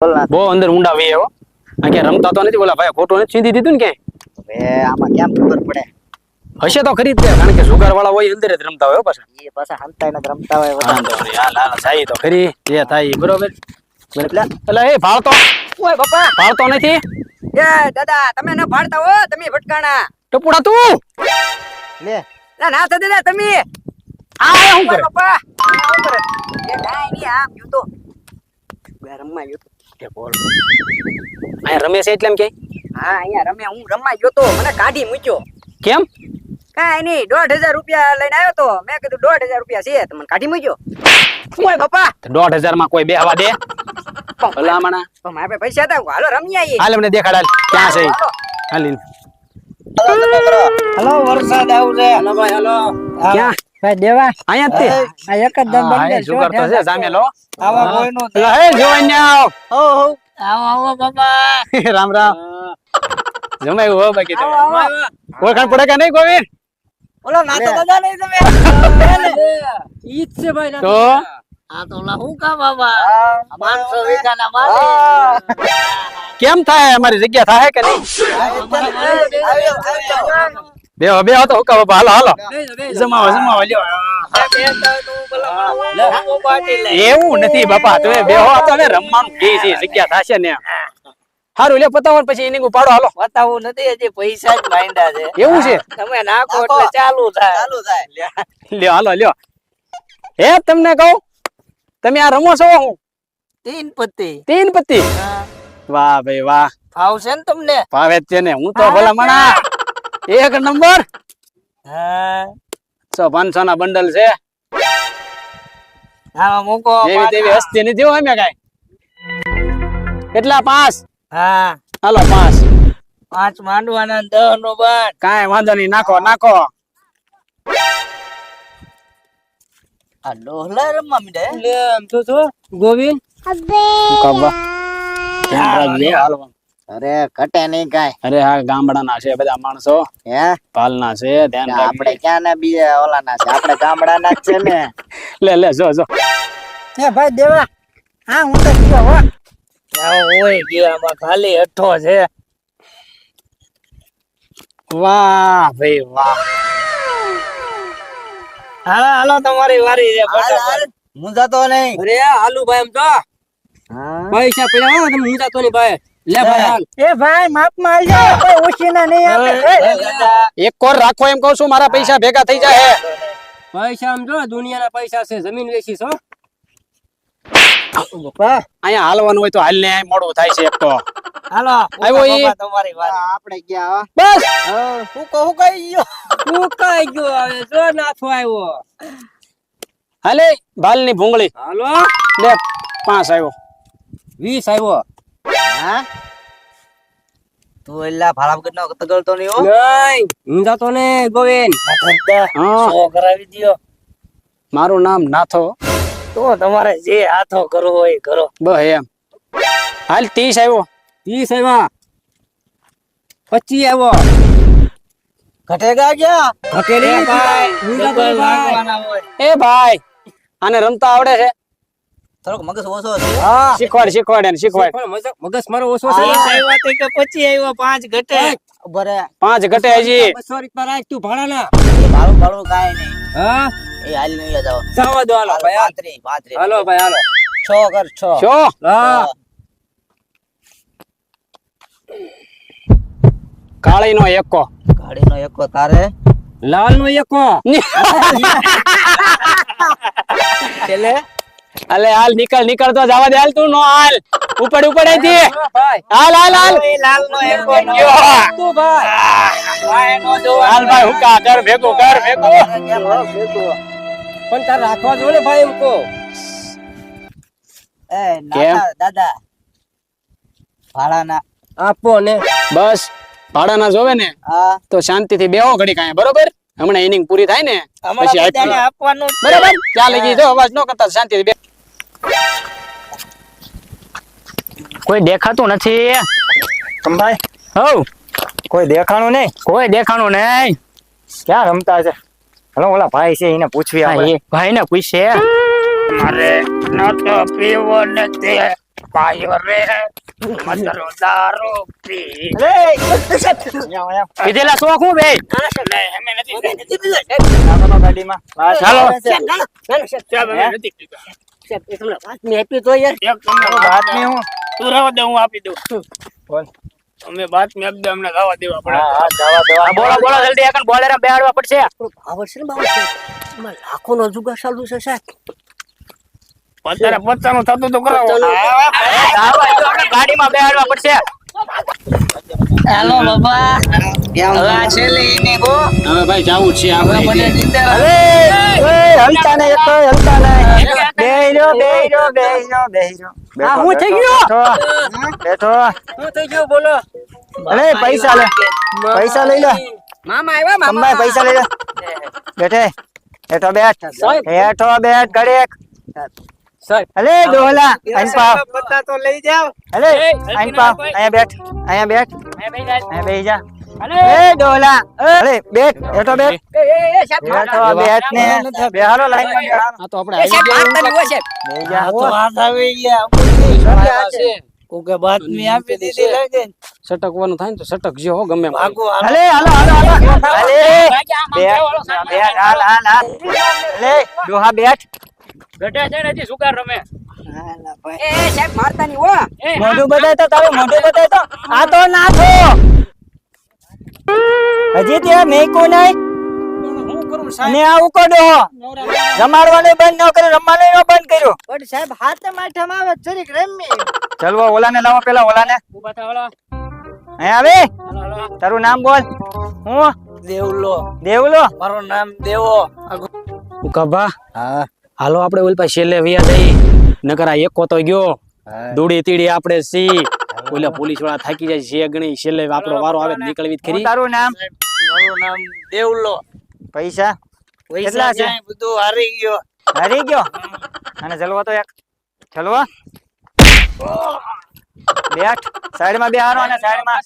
બહુ અંદર ઊંડા વે હો. આ કે રમતા તો નથી? બોલા ભાઈ ખોટો નથી ચીંધી દીધું ને કે આમાં કેમ ખબર પડે? હશે તો ખરી જ કારણ કે સુગર વાળા હોય અંદર જ રમતા હોય પાછા. એ પાછા હંતાઈને ને રમતા હોય વાંધો નહીં, હાલ હાલ જાય તો ખરી. જે થાય બરોબર. એટલે એ ભાળતો. ઓય બાપા. ભાળતો નથી? એ દાદા તમે ન ભાળતા હો તમે ભટકાણા. ટપુડા તું. લે. ના ના દાદા તમે. આ હું કરે? બાપા શું કરે? એ કાઈ નહીં આમ યુ તો. બે રમવા ગયો તો. કે બોલ. અહીંયા રમેશ એટલે એમ કે હા અહીંયા રમે. હું રમવા ગયો તો મને કાઢી મૂક્યો. કેમ? કાંઈ નહીં દોઢ હજાર રૂપિયા લઈને આવ્યો તો. મેં કીધું દોઢ હજાર રૂપિયા છે. તમને કાઢી મૂક્યો. ઓય બાપા? દોઢ હજારમાં કોઈ બેહવા દે? ભલામણા પણ મારે પાસે પૈસા હતા. હાલો રમી આવીએ. હાલ મને દેખાડ. હાલ ક્યાં છે? હાલ. હલો વરસાદ આવું છે. હાલો ભાઈ હાલો. ક્યાં? ભાઈ દેવા અહીંયા તે. આ એક જ દમ હા, બંધ જુગાર તો છે જામેલો આવા કોઈ નો જોઈને આવ. હો હો. આવો આવો બાબા. રામ રામ. જમાઈ હો બાકી તો. ઓળખાણ પડે કે નહીં ગોવિંદ ઓલો નાતો દાદા નહીં તમે. ઈ છે ભાઈ તો? આ તો લા હું કા બાબા? પાંચસો વિકાના હા. કેમ થાય? અમારી જગ્યા થાય કે નહીં? આવ્યો આવ્યો બેહો બેહો તો હુકા બાબા હાલો હાલો. જમાવો જમાવો લ્યો. એવું નથી બાપા તમે બેહો આ તો હવે રમવાનું કે છે જગ્યા થશે ને. હારું લે પતાવો પછી એની પાડો હાલો. બતાવું નથી હજી પૈસા જ માંડ્યા છે. એવું છે? તમે નાખો એટલે ચાલુ થાય. ચાલુ થાય. લ્યો હાલો લ્યો. હે તમને કહું? તમે આ રમો છો હું? તીન પત્તી. તીન પત્તી? વાહ ભાઈ વાહ. ફાવશે ને તમને? ભાવે છે ને. હું તો ભલા મણા એક નંબર. હા. સો પાંચસો ના બંડલ છે. મૂકો તેવી હસ્તી નથી હો અમે કઈ. કેટલા પાંચ? હા. હાલો પાંચ. પાંચ માંડવાના ને દહ નો બાર. કાંઈ વાંધો નહીં નાખો નાખો. આ ડોહલા રમવા મીડે? લે આમ તો જો ગોવિંદ કાબા ધ્યાન રાખજે, હાલો. અરે કટે નહીં કાય અરે હા ગામડાના છે બધા માણસો. હે? પાલના છે ધ્યાન આપણે ક્યાં ના બીજા ઓલાના છે? આપણે ગામડાના જ છે ને. લે લે જો જો. હે ભાઈ દેવા. હા હું તો ગયો હો. ઓય ગયો આમાં ખાલી હઠો છે. વાહ ભાઈ વાહ. હાલો હાલો તમારી વારી છે. હું જતો નહીં. અરે હાલુ ભાઈ એમ તો. હા. પૈસા પડ્યા હું જતો નહીં ભાઈ. લે ભાઈ. એ ભાઈ માપમાં કોઈ ઉછીના નહીં આપે. એક કોર રાખો એમ કહું છું મારા પૈસા ભેગા થઈ જાય. પૈસા આમ જો દુનિયાના પૈસા છે જમીન વેચીશ હો. અહીંયા હાલવાનું હોય તો હાલ ને મોડું થાય છે એક તો. હાલો. આવ્યો ઈ. તમારી વારી આપણે ગયા બસ. હું કહું કઈ ગયો. તું કઈ ગયો હવે જો નાથો આવ્યો. હાલે ભાલની ભૂંગળી. હાલો. લે પાંચ આવ્યો. વીસ આવ્યો. હા? તું એલા ભાડા નો તગડતો નહીં હો. નહીં ઊંધા તો ને ગોવિંદ. સો કરાવી દ્યો. મારું નામ નાથો. તો તમારે જે હાથો કરવો હોય કરો. બસ એમ. હાલ ત્રીસ આવ્યો. ત્રીસ આવ્યા. પચીસ આવ્યો. ઘટેગા ગયા ઘટેલી. એ ભાઈ આને રમતા આવડે છે. થોડોક મગજ ઓછો છે. હા. શીખવાડ શીખવાડ એને શીખવાડ. મગજ- મારો ઓછો છે. ત્રીસ તો કે પચીસ આવ્યો પાંચ ઘટે. બરે પાંચ ઘટે હજી. બસો રૂપિયા રાખ તું ભાડાના. ભાડું ભાડું કાંઈ નહીં. હા? એ હાલ નહીં જાવ જવા દો હાલો ભાઈ હાલ. પાંત્રી પાંત્રી. હાલો ભાઈ હાલો. છ કર છો. શો હા. કાળી નો એકો. નો એકો તારે? લાલ નો એકો. છેલ્લે? અલે હાલ નીકળ નીકળ તો જવા દે. હાલ તું નો હાલ. ઉપડ ઉપડે થી હાલ હાલ હાલ. લાલ નો એકો નો. યો. તું ભાઈ. ભાઈ નો જો હાલ ભાઈ હુકા કર ભેગો કર ભેગો. પણ તાર રાખવા જો ને ભાઈ એમ કો એ નાના દાદા. ભાડાના. આપો ને. બસ ભાડાના જોવે ને? તો શાંતિથી બેહો ઘડી કાંઈ બરોબર? હમણાં ઇનિંગ પૂરી થાય ને પછી આપવાનું બરાબર? ત્યાં લગી જો અવાજ ન કરતા શાંતિ બે કોઈ દેખાતું નથી. ભાઈ હવ. કોઈ દેખાણું નહીં? કોઈ દેખાણું નહીં. ક્યાં રમતા છે હલો ઓલા ભાઈ છે એને પૂછવી આપણે. ભાઈ ને પૂછે મારે તો પીવો નથી. પાયો રે. અમે નથી પીધા. ચાલો ગાડીમાં બસ, ચાલો. આવે છે. સાહેબ, અમે નથી પીધા. સાહેબ, એ તમને બાતમી આપી તો યાર એક તમને બાતમી હું તું રહેવા દે હું આપી દઉં બોલ અમે બાતમી આપી દે અમને ગાવા દેવા પડે બોલો પડશે લાખો નો જુગાર ચાલુ છે સાહેબ અત્યારે પચાનું થતું તો કરાવો. ગાડીમાં બેહાડવા પડશે. હાલો બાબા હવે આ છેલ્લે હવે ભાઈ જાવું છે આપણે અરે હલતા નહીં એક હલતા નહીં બેહી રહ્યો બેહી રહ્યો બેહી રહ્યો બેહી રહ્યો. આ હું થઈ ગયો? બેઠો. શું થઈ ગયું બોલો. અરે પૈસા લે. પૈસા લઈ લે. મામા આવ્યા મામા? પૈસા લઈ લે. બેઠે. બેઠો બેઠ. બેઠો બેઠ ઘડીક અલે ડોલા આઈન પા પત્તા તો લઈ જાવ અલે આઈન પાવ અહીંયા બેઠ અહીંયા બેઠ. અહીંયા બેહી જા એ ડોલા અરે બેઠ એટો બેઠ એ એ સાહેબ બેઠો બેઠ ને બેહારો લાઈનમાં બેહારો આ તો આપણે એ સાહેબ હોય સાહેબ બેહી જા કોકે બાતમી આપી દીધી લાગે સટકવાનું થાય ને તો સટક જો હો ગમે એમ. અલે હાલો હાલો હાલો અલે બેઠ બેઠ હાલ હાલ હાલ અલે ડોહા બેઠ ગઢા છે ને હજી સુગાર રમે. એ એ સાહેબ મારતા નહીં હો. મોઢું બતાય તો તારું મોઢું બતાય તો. આ તો નાખો હજી ત્યાં મેકું નહીં. અને આ ઉકડો રમાડવાનું બંધ ન કર્યું રમવાનું બંધ કર્યું. પણ સાહેબ હાથે માઠામાં આવે જરીક રમી. ચલવો ઓલાને લાવો પેલા ઓલાને. ઊભા. અહીં આવે. હાલો, હાલો. તારું નામ બોલ. હું? દેવલો. દેવલો? મારું નામ દેવો. ઉકાભા. હા. હાલો આપણે ઓલ પાસે છેલ્લે વ્યા જઈ. નકર આ એકો તો ગયો. દોડી તીડી આપણે સી. ઓલા પોલીસવાળા થાકી જાય છે ગણી. છેલ્લે આપણો વારો આવે નીકળવી જ ખરી. તારું નામ? મારું નામ દેવલો. પૈસા? કેટલા છે? બધું હારી ગયો. હારી ગયો? અને ચલવો તો એક ચલવો બેઠ. સાઈડમાં બેહારો અને સાઈડમાં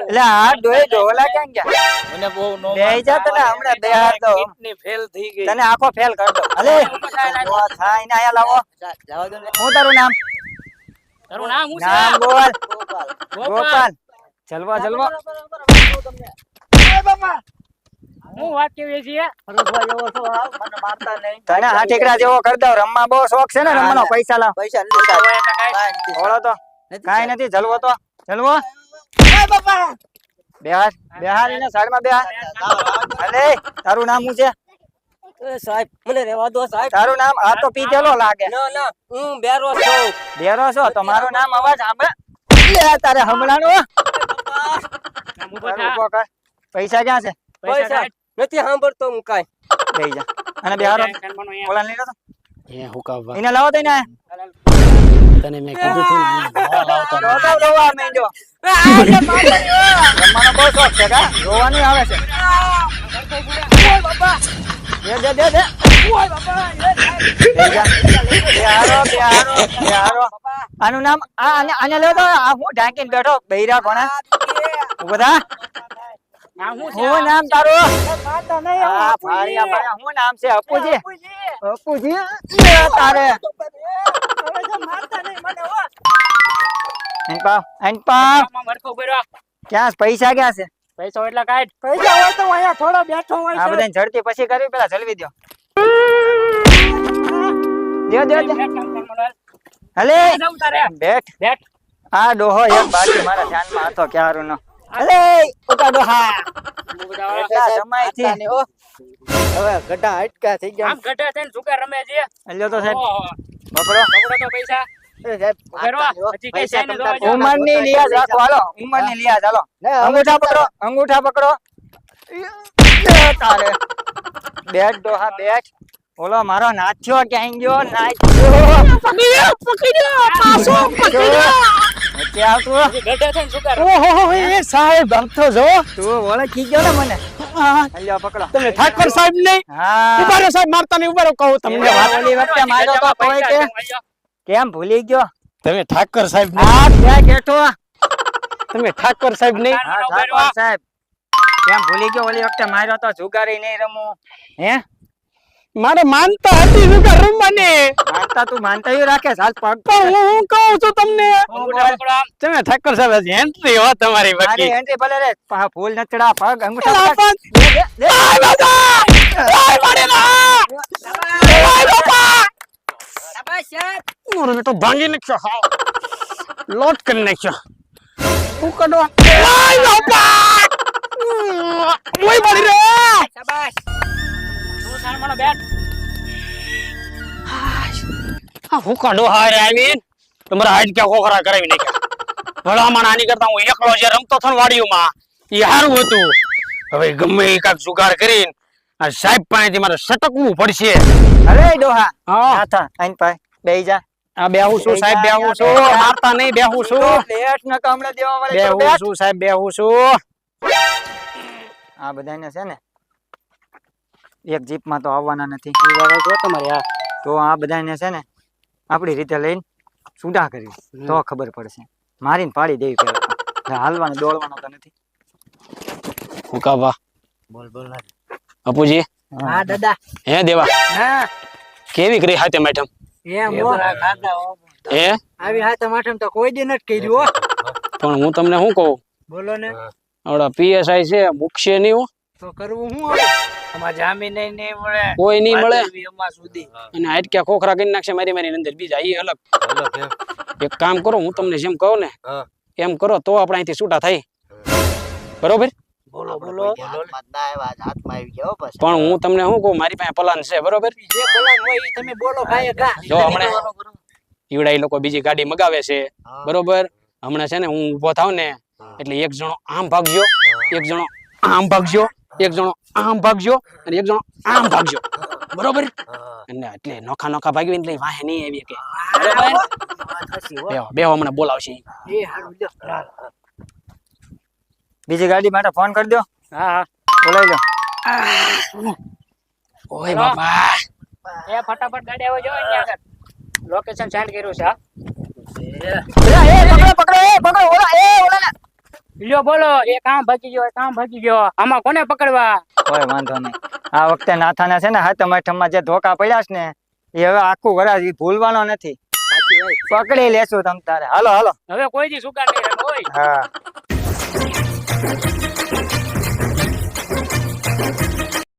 એટલે આ ડોય ડોલા કેમ ગયા? મને બહુ નો બેહી જા તને હમણાં બેહાર દો. કિડની ફેલ થઈ ગઈ. તને આખો ફેલ કર દો. અલે. થાય ને આયા લાવો. જવા દો હું તારું નામ? તારું નામ શું નામ બોલ ગોપાલ. ચલવો હું વાત કેવી છીએ તને આ ઠેકડા જેવો કર દઉં. રમવા બહુ શોખ છે ને રમવાનો પૈસા લાવ. પૈસા ઓળો તો. કાઈ નથી જલવો તો. જલવો. બેહાર બેહાર એને સાઈડમાં બેહાર અલે તારું નામ શું છે? સાહેબ મને રહેવા દો સાહેબ. તારું નામ આ તો પીધેલો લાગે. ના ના હું બેરો છું. બેરો છો તો મારું નામ અવાજ સાંભળે તારે હમણાં નામ પૈસા ક્યાં છે? પૈસા નથી સાંભળતો હું કાઈ. બેહી જા. અને બેહારો ઓલા લઈ લો તો. એ હુકાભા એને લાવો તો એને. તને મેં કીધું રોવા માંડ્યો રમવાનો બહુ શોખ છે નામ આને આ હું ઢાંકીને બેઠો બૈરા કોના બધા? હું નામ તારું હું નામ છે અપુજી અપુજી તારે રહ્યો. ક્યાં પૈસા ક્યાં છે? પૈસા એટલા કાઢ પૈસા હોય તો અહીંયા થોડો બેઠો હોય આ બધાને ઝડપી પછી કરવી પેલા જલવી દો દે દે દે હલે. જવું તારે. બેઠ. બેઠ. આ ડોહો એક બાકી મારા ધ્યાનમાં હતો ક્યારું નો ડોહા. સમયથી હવે ગઢા અટકા થઈ ગયા. આમ ગઢા થઈને સુગાર રમે છે. હલ્યો તો સાહેબ. તો પૈસા. જાઓ. ઉંમરની લિયાઝ રાખો હાલો. અંગૂઠા પકડો અંગૂઠા પકડો. તારે. બેઠ ઓલો મારો નાચ્યો ક્યાં ગયો? નાચ્યો. વચ્ચે આવતું હજી ગઢા થઈને સુગાર ઓહો એ સાહેબ આમ તો જો. તું ઓળખી ને મને? હલ્યો પકડો. તમે ઠાકર સાહેબ નહીં? મારતા નહીં ઊભા કહું તમને. કેમ ભૂલી ગયો? તમે ઠાકર સાહેબ હા ક્યાં બેઠો? તમે ઠાકર સાહેબ નહીં? હા ઠાકોર સાહેબ. કેમ ભૂલી ગયો? ઓલી વખતે માર્યો તો જુગારી નહીં રમું. હે? મારે માનતા હતી જુગાર રમવાની. માનતા તું માનતા ય રાખે સાલ પગ પણ હું હું કહું છું તમને? તમે ઠાકર સાહેબ એન્ટ્રી હો તમારી મારી બાકી એન્ટ્રી ભલે રે ફૂલ નચડા પગ અંગૂઠા અલા, પકડ. પણ- આય બાબા! આય મારેલા! આય બાબા! શાબાશ યાર. મારો બેટો ભાંગી નાખ્યો હા. લોટ કરી નાખ્યો. હું કડો આય બાપા ઓય મારી રે! શાબાશ. આ હું કડો હા રે આવીન? તમારા હાઈટ ક્યાં ખોખરા કરાવી નાખ્યા? ભલામણ આની કરતા હું એકલો જે રમતો ને વાડીઓમાં એ સારું હતું. હવે ગમે એ કાંઈક જુગાર કરીને આ સાહેબ પાસેથી મારે સટકવું પડશે. અરે ડોહા હા. નાથા આઈન પાય બેહી જા. આ બેહું છું સાહેબ બેહું છું. મારતા નહીં બેહું છું. લેટ ન કમળે દેવા વાળે તો બેહું છું સાહેબ બેહું છું. આ બધાને છે ને એક જીપમાં તો આવવાના નથી. તમારે આ તો આ બધાને છે ને આપણી રીતે લઈને છૂટા કરી તો ખબર પડશે. મારીને પાડી દેવી પડે હાલવાનું દોડવાનો તો નથી. હુકાવા બોલ બોલ ના. અપુજી? હા દાદા. હે દેવા? હા. કેવી કરી હાથે મેઠમ? હો. હે. આવી હાથે માઠમ તો કોઈ દી નથી કર્યું પણ હું તમને શું કહું? બોલો ને. આવડા પીએસઆઈ છે મૂકશે નહીં હો. તો કરવું હું હવે અમાર જામીન નહીં નહીં મળે. કોઈ નહીં મળે. અમાર સુધી. અને હાટક્યા ખોખરા કરી નાખશે મારી મારી અંદર બીજા એ અલગ. એક કામ કરો હું તમને જેમ કહું ને એમ કરો તો આપણે અહીંથી છૂટા થાય. બરોબર? બોલો બોલો. હાથમાં આવી ગયો હો પણ હું તમને શું કહું મારી પાસે પ્લાન છે બરોબર? જે પલંગ હોય એ તમે બોલો ભાઈ કા. જો હમણે ઈવડા લોકો બીજી ગાડી મગાવે છે બરોબર? હમણાં છે ને હું ઊભો થાવ ને એટલે એક જણો આમ ભાગજો એક જણો આમ ભાગજો એક જણો આમ ભાગજો અને એક જણો આમ ભાગજો બરોબર. અને એટલે નોખા નોખા ભાગવી એટલે વાહે નહીં આવી કે. બરોબર? બેહો બેહો હમણાં બોલાવશે એ હારું બીજી ગાડી માટે ફોન કરી દો હા હા. બોલાવી લો. ઓય બાપા એ ફટાફટ ગાડી આવો જો અહીંયા આગળ. લોકેશન સેન્ડ કર્યું છે હા. એ પકડો પકડો એ પકડો ઓલા એ ઓલા લ્યો બોલો. એ કામ ભાગી ગયો કામ ભાગી ગયો. આમાં કોને પકડવા? કોઈ વાંધો નહીં. આ વખતે નાથાના છે ને હાથ આઠમમાં જે ધોકા પડ્યા છે ને એ હવે આખું વરાજ ભૂલવાનો નથી. પકડી લેશું તમ તારે. હાલો હાલો. હવે કોઈ દી સુગાર નહીં રમે, Thank you.